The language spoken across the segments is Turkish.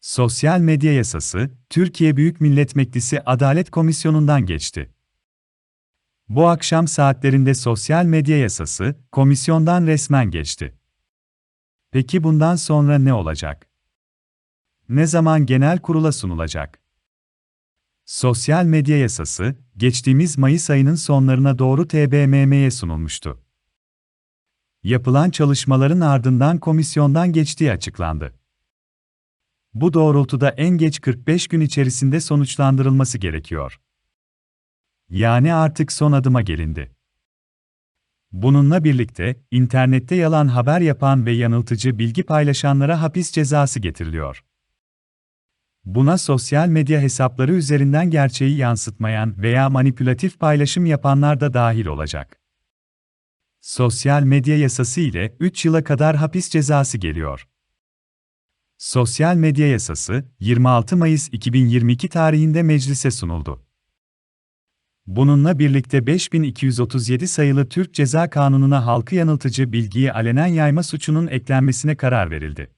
Sosyal medya yasası, Türkiye Büyük Millet Meclisi Adalet Komisyonu'ndan geçti. Bu akşam saatlerinde sosyal medya yasası, komisyondan resmen geçti. Peki bundan sonra ne olacak? Ne zaman genel kurula sunulacak? Sosyal medya yasası, geçtiğimiz Mayıs ayının sonlarına doğru TBMM'ye sunulmuştu. Yapılan çalışmaların ardından komisyondan geçtiği açıklandı. Bu doğrultuda en geç 45 gün içerisinde sonuçlandırılması gerekiyor. Yani artık son adıma gelindi. Bununla birlikte, internette yalan haber yapan ve yanıltıcı bilgi paylaşanlara hapis cezası getiriliyor. Buna sosyal medya hesapları üzerinden gerçeği yansıtmayan veya manipülatif paylaşım yapanlar da dahil olacak. Sosyal medya yasası ile 3 yıla kadar hapis cezası geliyor. Sosyal medya yasası 26 Mayıs 2022 tarihinde meclise sunuldu. Bununla birlikte 5237 sayılı Türk Ceza Kanunu'na halkı yanıltıcı bilgiyi alenen yayma suçunun eklenmesine karar verildi.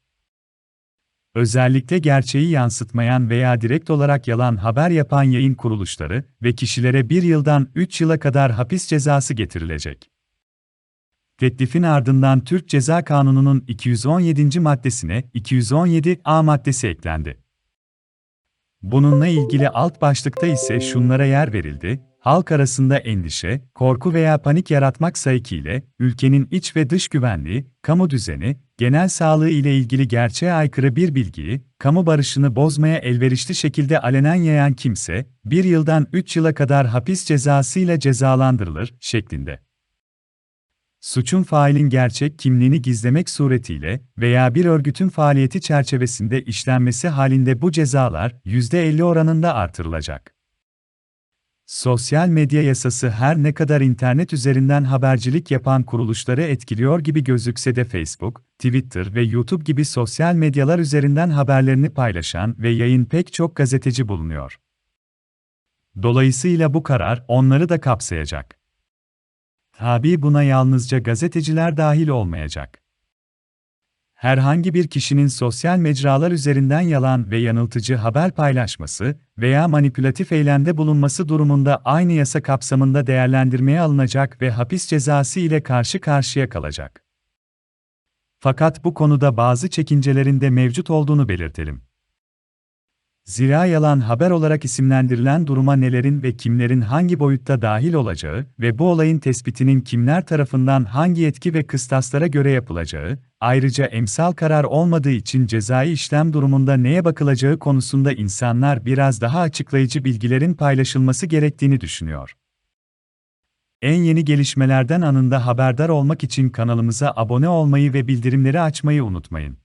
Özellikle gerçeği yansıtmayan veya direkt olarak yalan haber yapan yayın kuruluşları ve kişilere bir yıldan 3 yıla kadar hapis cezası getirilecek. Teklifin ardından Türk Ceza Kanunu'nun 217. maddesine 217 A maddesi eklendi. Bununla ilgili alt başlıkta ise şunlara yer verildi, halk arasında endişe, korku veya panik yaratmak sayıkiyle, ülkenin iç ve dış güvenliği, kamu düzeni, genel sağlığı ile ilgili gerçeğe aykırı bir bilgiyi, kamu barışını bozmaya elverişli şekilde alenen yayan kimse, bir yıldan üç yıla kadar hapis cezasıyla cezalandırılır, şeklinde suçun failin gerçek kimliğini gizlemek suretiyle veya bir örgütün faaliyeti çerçevesinde işlenmesi halinde bu cezalar %50 oranında artırılacak. Sosyal medya yasası her ne kadar internet üzerinden habercilik yapan kuruluşları etkiliyor gibi gözükse de Facebook, Twitter ve YouTube gibi sosyal medyalar üzerinden haberlerini paylaşan ve yayın pek çok gazeteci bulunuyor. Dolayısıyla bu karar onları da kapsayacak. Tabi buna yalnızca gazeteciler dahil olmayacak. Herhangi bir kişinin sosyal mecralar üzerinden yalan ve yanıltıcı haber paylaşması veya manipülatif eylemde bulunması durumunda aynı yasa kapsamında değerlendirmeye alınacak ve hapis cezası ile karşı karşıya kalacak. Fakat bu konuda bazı çekincelerin de mevcut olduğunu belirtelim. Zira yalan haber olarak isimlendirilen duruma nelerin ve kimlerin hangi boyutta dahil olacağı ve bu olayın tespitinin kimler tarafından hangi yetki ve kıstaslara göre yapılacağı, ayrıca emsal karar olmadığı için cezai işlem durumunda neye bakılacağı konusunda insanlar biraz daha açıklayıcı bilgilerin paylaşılması gerektiğini düşünüyor. En yeni gelişmelerden anında haberdar olmak için kanalımıza abone olmayı ve bildirimleri açmayı unutmayın.